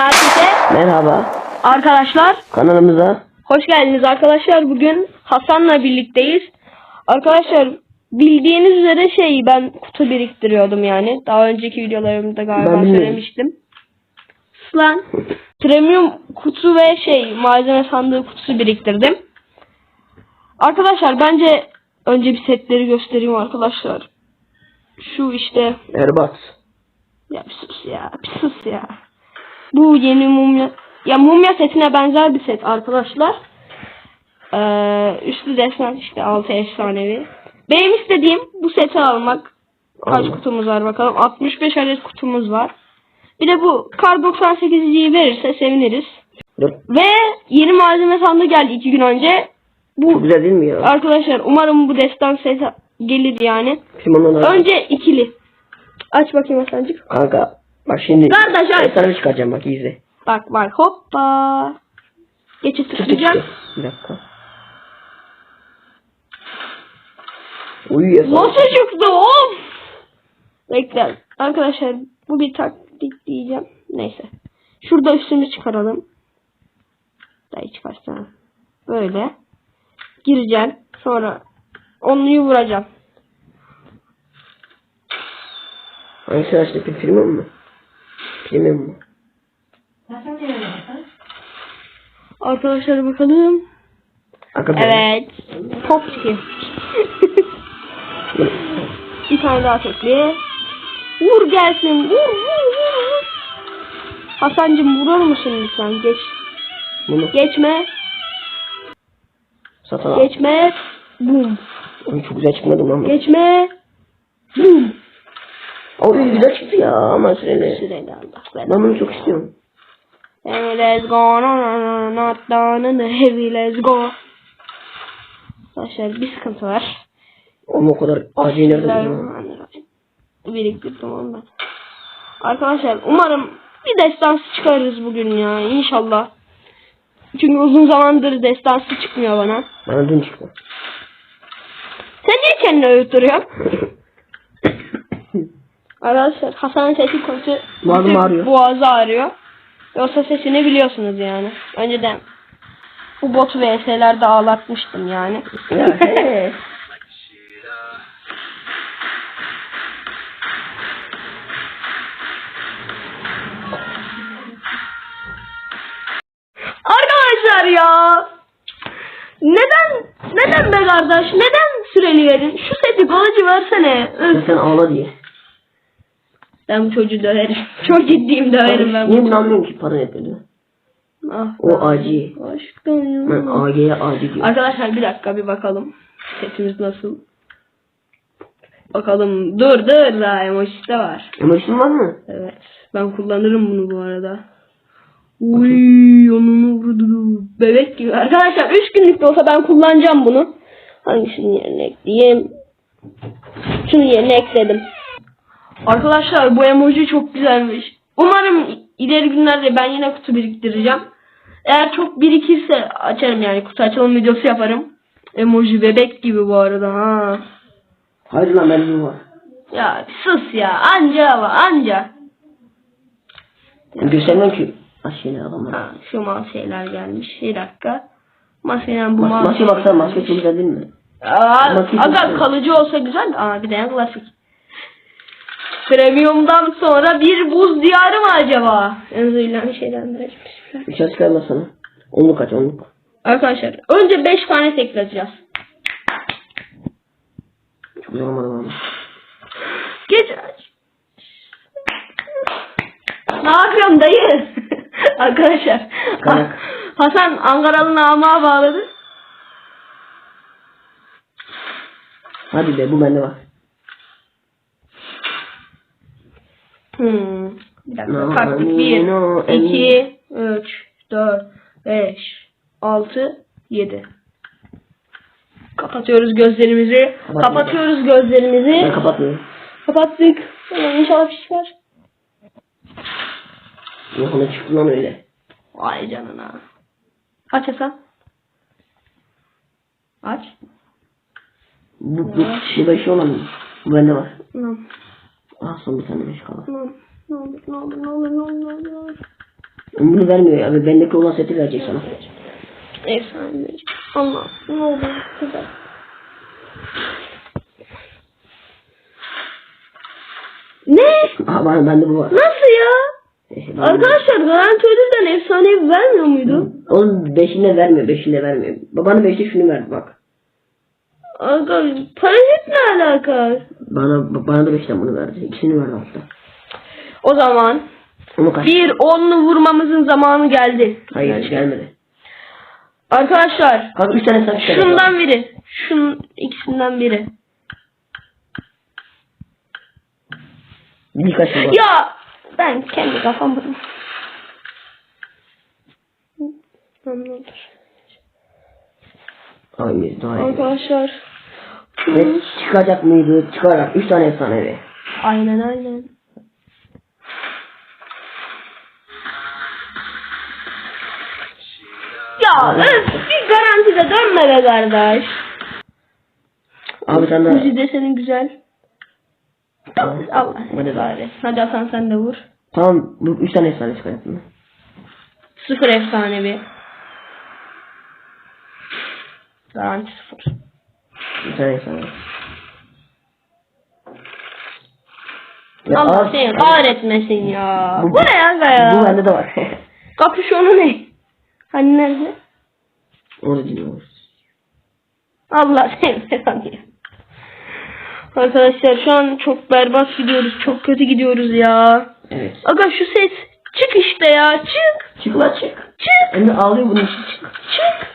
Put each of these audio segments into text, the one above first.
Herkese Merhaba. arkadaşlar Kanalımıza hoş geldiniz arkadaşlar. Bugün Hasan'la birlikteyiz. Arkadaşlar bildiğiniz üzere şey ben kutu biriktiriyordum yani. Daha önceki videolarımda galiba Ben söylemiştim. Lan premium kutu ve şey malzeme sandığı kutusu biriktirdim. Arkadaşlar bence önce bir setleri göstereyim arkadaşlar. Şu işte Erbat. Ya bir sus ya. Bir sus ya. Bu yeni mumya. Ya mumya setine benzer bir set arkadaşlar. Ee, üstü desen işte altı efsanevi. Benim istediğim bu seti almak. Kaç Allah. kutumuz var bakalım. 65 adet kutumuz var. Bir de bu kar 98'ciyi verirse seviniriz. Dur. Ve yeni malzeme sandığı geldi iki gün önce. Çok Bu güzel değil mi ya? arkadaşlar umarım bu destan seti gelir yani. Limonlar. Önce ikili. Aç bakayım Hasan'cık. Kanka bak şimdi. Kardeş, ay. Ben sana çıkaracağım bak izle. Bak bak hoppa. Geçit tıklayacağım. Bir dakika. Uy ya. Nasıl çıktı of? Bekle. Arkadaşlar bu bir taktik diyeceğim. Neyse. Şurada üstünü çıkaralım. Dayı çıkarsana. Böyle. Gireceğim. Sonra onluyu vuracağım. Hangisi açtı bir film mi? Mi? Arkadaşlar bakalım. Kanka Evet. Top çıkıyor. bir tane daha tekli. Vur gelsin. Vur vur vur vur. Hasancım vurur musun lütfen? Geç. Bunu Geçme. satın al. Geçme. Bum. Çok güzel çıkmadı lan bu. Geçme. Bum. Güzel çıktı ya ama süreli. Süreli Allah. Ben bunu çok istiyorum. Heavy let's go. No, no, no, not down in the heavy let's go. Arkadaşlar bir sıkıntı var. Ama o kadar acı nerede. Biriktirdim onu ben. Arkadaşlar umarım bir destansı çıkarırız bugün ya inşallah. Çünkü uzun zamandır destansı çıkmıyor bana. Bana dün çıktı. Sen niye kendini övüttürüyorsun? Arkadaşlar Hasan'ın sesi kötü. Boğazım ağrıyor. Boğazı ağrıyor. Yoksa sesini biliyorsunuz yani. Önceden bu bot vs'lerde ağlatmıştım yani. Arkadaşlar ya. Neden neden be kardeş? Neden süreli verin? Şu seti kılıcı versene. Sen ağla diye. Ben bu çocuğu döverim. Çok ciddiyim döverim ben Niye anlıyorum ki para yapıyordu? Ah, O acı. Aşkım Ben ya. AG'ye acı diyorum. Arkadaşlar bir dakika bir bakalım. Setimiz nasıl? Bakalım. Dur dur daha emojisi de var. Emojin var mı? Evet. Ben kullanırım bunu bu arada. Uy, onunu vurdu. Bebek gibi. Arkadaşlar 3 günlük de olsa ben kullanacağım bunu. Hangisinin yerine ekleyeyim? Şunun yerine ekledim. Arkadaşlar bu emoji çok güzelmiş. Umarım ileri günlerde ben yine kutu biriktireceğim. Eğer çok birikirse açarım yani kutu açalım videosu yaparım. Emoji bebek gibi bu arada ha. Hayır lan benim var. Ya sus ya anca var anca. Göstermem ki. Aşağıya adamlar. Ha, şu maskeler gelmiş. Bir dakika. Maskeden bu Mas maske. maske baksana maske çok güzel değil mi? Aa, aga kalıcı olsa güzel. Aa bir de klasik. Premium'dan sonra bir buz diyarı mı acaba? Enzıyla bir şeyden de Dışarı çıkarma sana. Onluk aç onluk. Arkadaşlar önce 5 tane tekleteceğiz. Çok güzel olmadı ama. Geç aç. Ne yapıyorsun dayı? Arkadaşlar. Kayak. Hasan Ankaralı namığa bağladı. Hadi be bu bende var. Hmm. Bir dakika. Kalktık. no, 1, no, 2, 3, 4, 5, 6, 7. Kapatıyoruz gözlerimizi. Kapatma. Kapatıyoruz Ben gözlerimizi. kapatmıyorum. Kapattık. Ulan İnşallah bir şey var. Yok ona çıktı lan öyle. Vay canına. Aç Hasan. Aç. Bu, bu, bu da şey olan mı? Bu bende var. Tamam. Ah son bir tane beş kaldı. Ne olur ne olur ne olur ne olur ne olur. Bunu vermiyor. Abi bendeki olan seti verecek sana. Efsane. Allah ne oldu? Güzel. Ne? Aha bana bende bu var. Nasıl ya? Neyse, Arkadaşlar garanti ödülden efsanevi vermiyor muydu? Onun beşinde vermiyor. Beşinde vermiyor. Bana beşte şunu verdi bak. Arkadaşlar parazit ne alaka? Bana bana da beşten bunu verdi. İkisini verdi hatta. O zaman kaç? bir onlu vurmamızın zamanı geldi. Hayır Yani- gelmedi. Arkadaşlar Kanka üç tane sen şundan biri. Şunun ikisinden biri. Bir kaç var. Ya ben kendi kafam buldum. Anladır. Hayır daha iyi. Arkadaşlar. Ve çıkacak mıydı? Çıkarak. Üç tane efsanevi. Aynen aynen. Ya öf bir garantide dönme be kardeş. Abi sen de... Uzi de senin güzel. Tamam. Allah Hadi daha. bari. Hadi Hasan sen de vur. Tamam bu üç tane efsane çıkacak mı? Sıfır efsanevi. Garanti sıfır. Bir tane. Ya Allah az- seni kahretmesin ya. Bu- Bu ne ya ya? Bu bende de var. Kapüşonu ne? Hani nerede? Onu dinliyoruz. Allah seni belanı ya. Arkadaşlar şu an çok berbat gidiyoruz. Çok kötü gidiyoruz ya. Evet. Aga şu ses çık işte ya çık. Çık la çık. Çık. Hem de ağlıyor bunun için çık. Çık.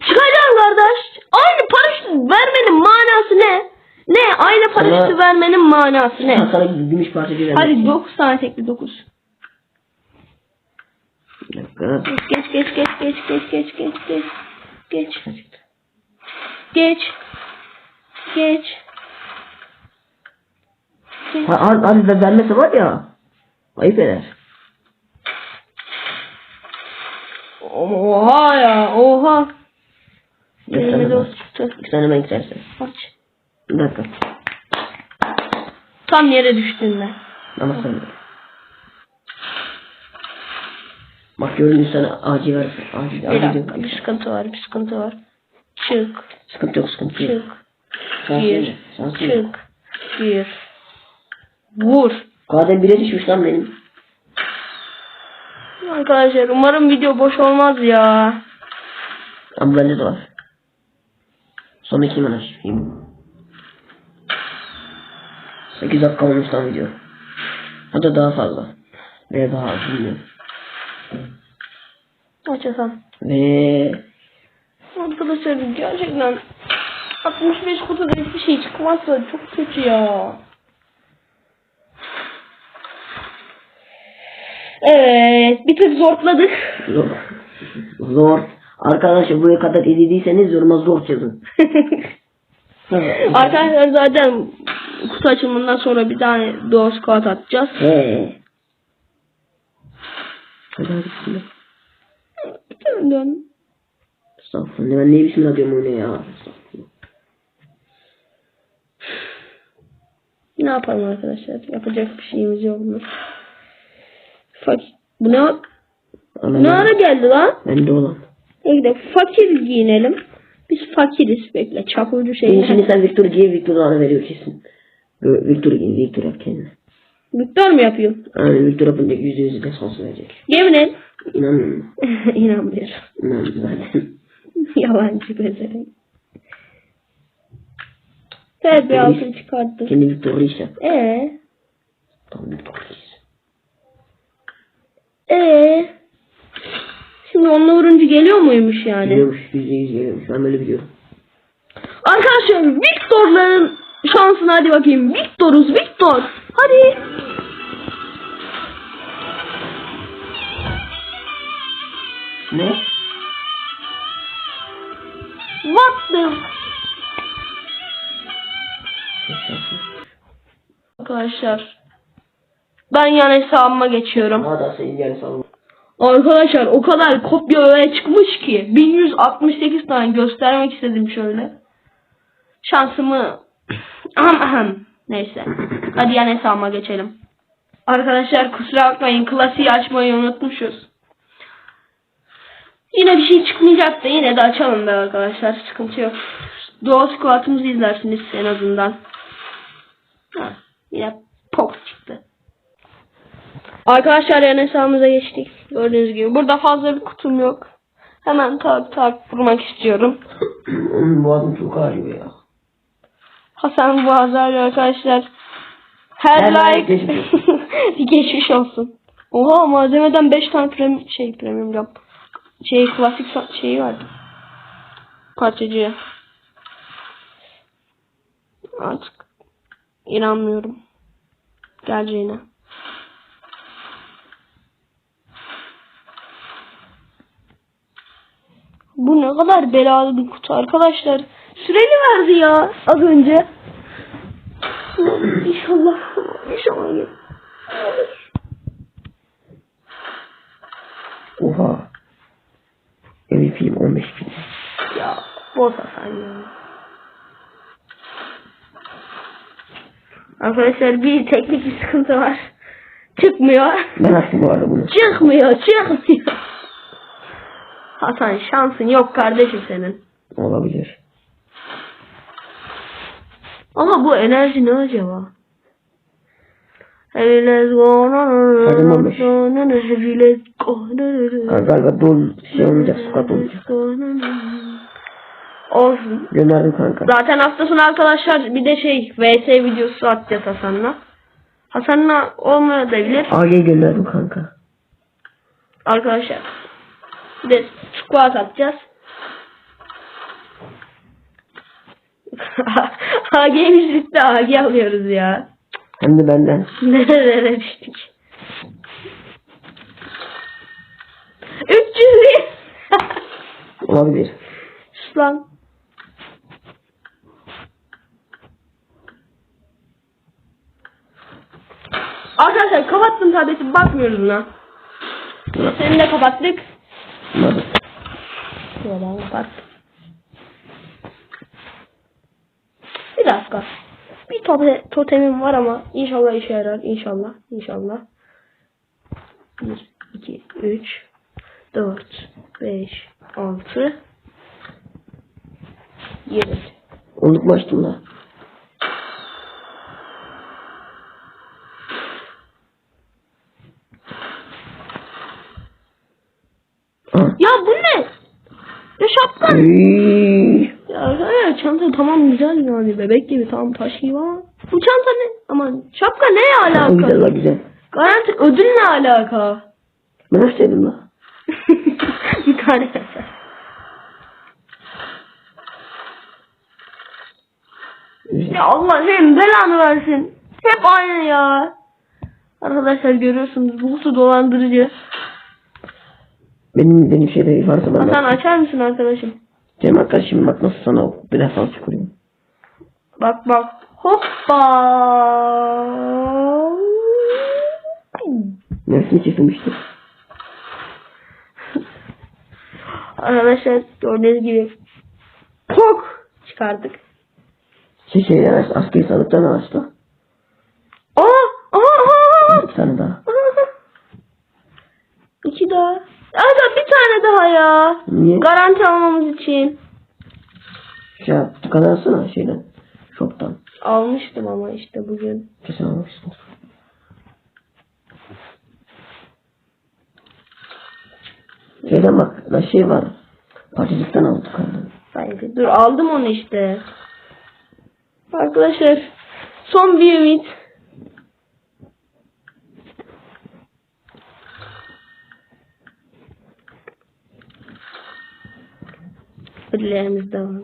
Çıkacağım kardeş. Aynı paraşüt vermenin manası ne? Ne? Aynı paraşütü Sana- vermenin manası ne? Sana gümüş parçacı vermek Hadi için. 9 tane tekli 9. Bir dakika. Geç geç geç geç geç geç geç geç. Geç. Geç. Geç. Geç. Ha, abi ben vermese var ya. Ayıp eder. Oha ya oha. Bir tane Elime daha. dost çıktı. İki tane ben istersen. Aç. Bir dakika. Tam yere düştün ben. Ama sen de. Bak gördün sana acil ver. Acil, Bir acil dakika diyor. bir sıkıntı var bir sıkıntı var. Çık. Sıkıntı yok sıkıntı yok. Çık. Sen Gir. Çık. Gir. Vur. Kadem bire düşmüş lan benim. Arkadaşlar umarım video boş olmaz ya. Ama bende de var. Son iki açayım. 8 dakika olmuş lan video. Hatta daha fazla. Veya daha az bilmiyorum. Aç Hasan. Ve Arkadaşlar gerçekten 65 kutuda hiçbir şey çıkmazsa çok kötü ya. Evet bir tık zorladık. zor. Zor. Arkadaşlar buraya kadar izlediyseniz yoruma zor yazın. Arkadaşlar zaten kutu açılımından sonra bir tane Duo Squad atacağız. He. Hadi hadi bismillah. Dön dön. Estağfurullah. Ben niye bismillah diyorum oyuna ya. Ne yapalım arkadaşlar? Yapacak bir şeyimiz yok mu? Fakir. Bu ne? Ne ara geldi lan? Bende olan. Bekle fakir giyinelim. Biz fakiriz bekle. Çapulcu şey. Şimdi, şimdi sen Victor giy Victor bana veriyor kesin. Victor giy Victor yap kendine. Victor mu yapıyor? Yani Victor yapınca yüzde yüz defans verecek. Yemin et. İnanmıyorum. İnanmıyorum. İnanmıyorum. Yalancı bezemek. Evet bir altın çıkarttım. Kendi Victor'u iş yap. Ee, Tamam Victor giy. ee. Şimdi onunla vurunca geliyor muymuş yani? Geliyormuş yüzde yüz geliyormuş. Ben böyle biliyorum. Arkadaşlar Victor'ların şansına hadi bakayım. Victor'uz Victor. Hadi. Ne? What the? Arkadaşlar. Ben yan hesabıma geçiyorum. Daha da senin yani sağ Arkadaşlar o kadar kopya öyle çıkmış ki 1168 tane göstermek istedim şöyle. Şansımı ahem ahem. Neyse. Hadi yan hesabıma geçelim. Arkadaşlar kusura bakmayın klasiği açmayı unutmuşuz. Yine bir şey çıkmayacak da yine de açalım be arkadaşlar. Sıkıntı yok. Doğal squat'ımızı izlersiniz en azından. Ha, yine pop çıktı. Arkadaşlar yan hesabımıza geçtik. Gördüğünüz gibi. Burada fazla bir kutum yok. Hemen tak tak vurmak istiyorum. Boğazım çok ağrıyor ya. Hasan Boğazlar arkadaşlar. Her, Her like geçmiş geçmiş olsun. Oha malzemeden 5 tane premium şey premium yap. Şey klasik şeyi vardı. Parçacı. Artık inanmıyorum. Geleceğine. Bu ne kadar belalı bir kutu arkadaşlar. Süreli verdi ya az önce. İnşallah. İnşallah. Oha. MVP'yim 15 bin. Ya boş Hasan ya. Arkadaşlar bir teknik bir sıkıntı var. Çıkmıyor. Ben açtım bu arada bunu. Çıkmıyor. Çıkmıyor. Hasan şansın yok kardeşim senin. Olabilir. Ama bu enerji ne acaba? Hey let's go Sarılmamış. hey let's go galiba dol şey olmayacak. Squat olmayacak. Olsun. Gönderdim kanka. Zaten hafta sonu arkadaşlar bir de şey VS videosu atacağız Hasan'la. Hasan'la olmayabilir AG gönderdim kanka. arkadaşlar. Bir de squat atacağız. AG'miz bitti AG alıyoruz ya. Hem de benden. Nerelere düştük. 300 bin. Olabilir. Sus lan. Arkadaşlar kapattım tableti bakmıyoruz lan. Seni de kapattık. Olmadı. Şuradan kapat. Bir dakika. Bir tote, totemim var ama inşallah işe yarar. İnşallah. İnşallah. 1, 2, 3, 4, 5, 6, 7. Onluk mu açtım da? Ah. Ya bu ne? Ya Iiii. Ya, çanta tamam güzel yani bebek gibi tam taş gibi ama bu çanta ne? Aman şapka ne alaka? güzel la güzel. Garanti ödül ne alaka? Ben açtıydım la. bir tane. Ya Allah senin belanı versin. Hep aynı ya. Arkadaşlar görüyorsunuz bu kutu dolandırıcı. Benim benim şeyde varsa ben Hasan açar mısın arkadaşım? Cem arkadaşım bak nasıl sana bir defa çıkarıyorum. Bak bak. Hoppa. Nefsini kesilmiştir. Arkadaşlar gördüğünüz gibi pok çıkardık. Şey şeyler aç, askeri sandıktan la. Aa, aa, aa, Bir tane daha. aa. İki daha. Daha ya. Niye? Garanti almamız için. Şey yap, kazansana şeyden. Shop'tan. Almıştım ama işte bugün. Kesin almışsın. Şeyden bak, la şey var. Parçacıktan aldık kanka. Bence. Dur aldım onu işte. Arkadaşlar son bir ümit. Ödüllerimiz de var.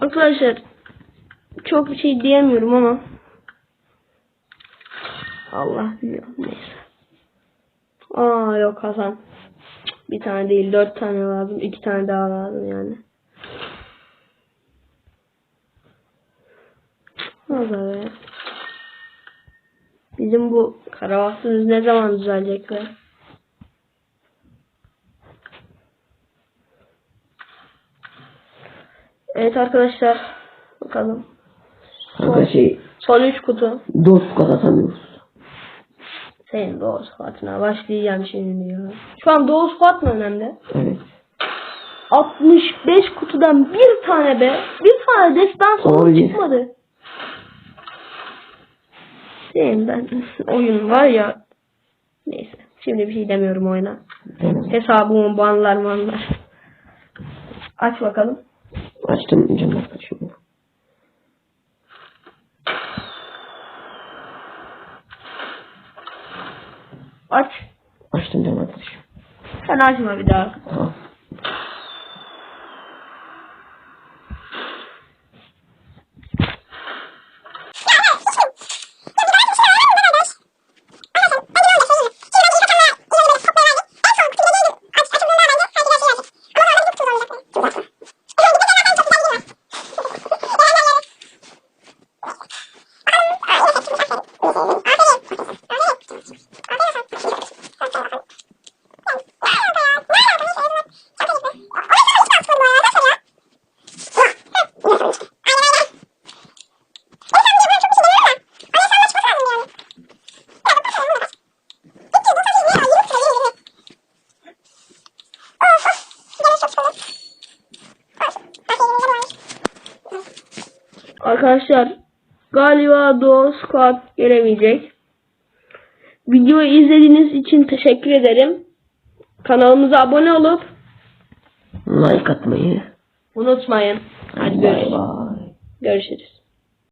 Arkadaşlar çok bir şey diyemiyorum ama Allah biliyor neyse. Aa yok Hasan. Bir tane değil dört tane lazım. iki tane daha lazım yani. baksanıza be. Bizim bu kara ne zaman düzelecek be? Evet arkadaşlar. Bakalım. Kanka son, şey. Son 3 kutu. 4 kutu atamıyoruz. Senin doğu sıfatına başlayacağım şimdi ya. Şu an doğu sıfat mı önemli? Evet. 65 kutudan bir tane be. Bir tane destan sonu çıkmadı. Ben oyun var ya. Neyse. Şimdi bir şey demiyorum oyuna. Hesabımı banlar manlar. Aç bakalım. Açtım cam arkadaşım. Aç. Açtım cam arkadaşım. Sen açma bir daha. Tamam. Arkadaşlar galiba Doğu Squad gelemeyecek. Videoyu izlediğiniz için teşekkür ederim. Kanalımıza abone olup Like atmayı. unutmayın. Hadi görüşürüz. Görüşürüz.